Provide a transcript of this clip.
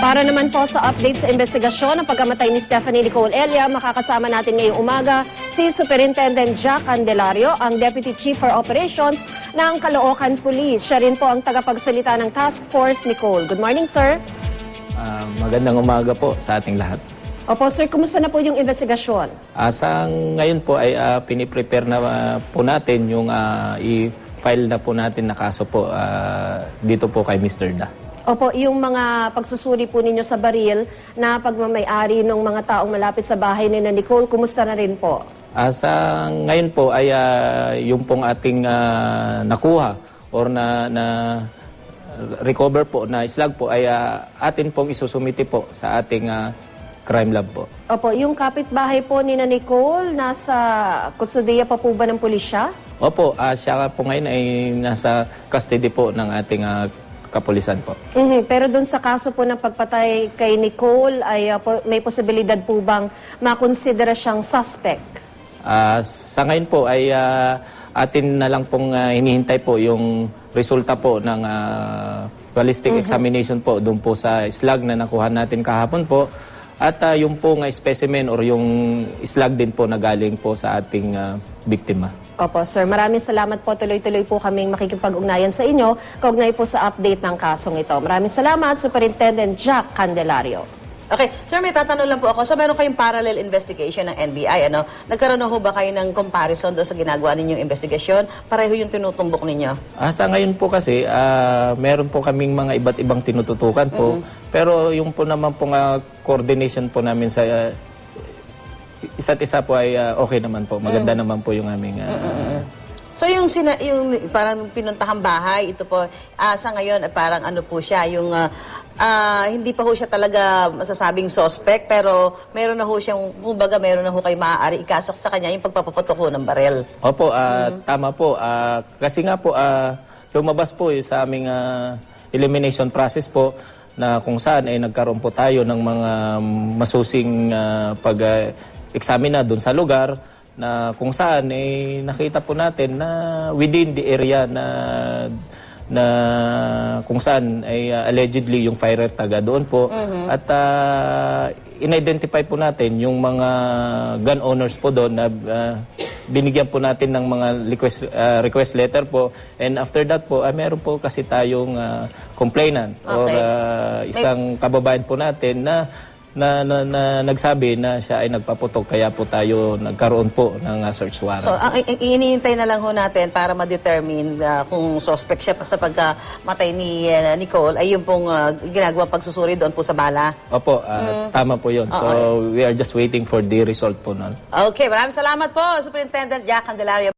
Para naman po sa update sa investigasyon ng pagkamatay ni Stephanie Nicole Elia, makakasama natin ngayong umaga si Superintendent Jack Candelario, ang Deputy Chief for Operations ng Caloocan Police. Siya rin po ang tagapagsalita ng Task Force Nicole. Good morning, sir. Ah, magandang umaga po sa ating lahat. Opo, sir, kumusta na po yung investigasyon? Sa ngayon po ay ah, piniprepare na ah, po natin yung ah, i-file na po natin na kaso po ah, dito po kay Mr. Da. Opo, yung mga pagsusuri po ninyo sa baril na pagmamayari ng mga taong malapit sa bahay ni na Nicole, kumusta na rin po? Ah, sa ngayon po ay ah, yung pong ating ah, nakuha or na, na recover po na slug po ay ah, atin pong isusumiti po sa ating ah, crime lab po. Opo, yung kapitbahay po ni na Nicole, nasa kustudiya pa po ba ng pulisya? Opo, ah, siya po ngayon ay nasa custody po ng ating ah, kapulisan po. Mhm, Pero doon sa kaso po ng pagpatay kay Nicole, ay ah, po- may posibilidad po bang makonsidera siyang suspect? Ah, sa ngayon po ay ah, atin na lang pong ah, hinihintay po yung resulta po ng ah, ballistic examination po doon po sa slug na nakuha natin kahapon po. At ah, yung po nga specimen or yung slug din po na galing po sa ating ah, biktima. Opo, sir. Maraming salamat po. Tuloy-tuloy po kaming makikipag-ugnayan sa inyo kaugnay po sa update ng kasong ito. Maraming salamat, Superintendent Jack Candelario. Okay, sir, may tatanong lang po ako. So, meron kayong parallel investigation ng NBI, ano? Nagkaroon na ho ba kayo ng comparison doon sa ginagawa ninyong investigasyon? Pareho yung tinutumbok ninyo? Ah, sa ngayon po kasi, ah, meron po kaming mga iba't ibang tinututukan po. Pero yung po naman po nga coordination po namin sa ah, isa't isa po ay ah, okay naman po. Maganda naman po yung aming... ah, So, yung, sina, yung parang pinuntahang bahay, ito po, ah, sa ngayon, eh, parang ano po siya, yung ah, ah, hindi pa ho siya talaga masasabing suspect, pero meron na ho siyang, kumbaga, meron na ho kayo maaari ikasok sa kanya yung pagpapaputok ho ng barel. Opo, ah, tama po. Ah, kasi nga po, ah, lumabas po yung sa aming ah, elimination process po na kung saan ay nagkaroon po tayo ng mga masusing ah, pag-examina doon sa lugar na kung saan eh, nakita po natin na within the area na na kung saan ay ah, allegedly yung firer taga doon po. At ah, in-identify po natin yung mga gun owners po doon na ah, binigyan po natin ng mga request ah, request letter po. And after that po ay meron po kasi tayong ah, complainant or Okay. ah, isang kababayan po natin na na, na, na nagsabi na siya ay nagpaputok kaya po tayo nagkaroon po ng ah, search warrant. So, ang ang iniintay na lang ho natin para ma-determine ah, kung suspect siya pa sa pagkamatay ni ah, Nicole ay yung pong uh, ginagawa pagsusuri doon po sa bala. Opo, ah, tama po yun. So, we are just waiting for the result po nun. Okay, maraming salamat po, Superintendent Jack Candelario.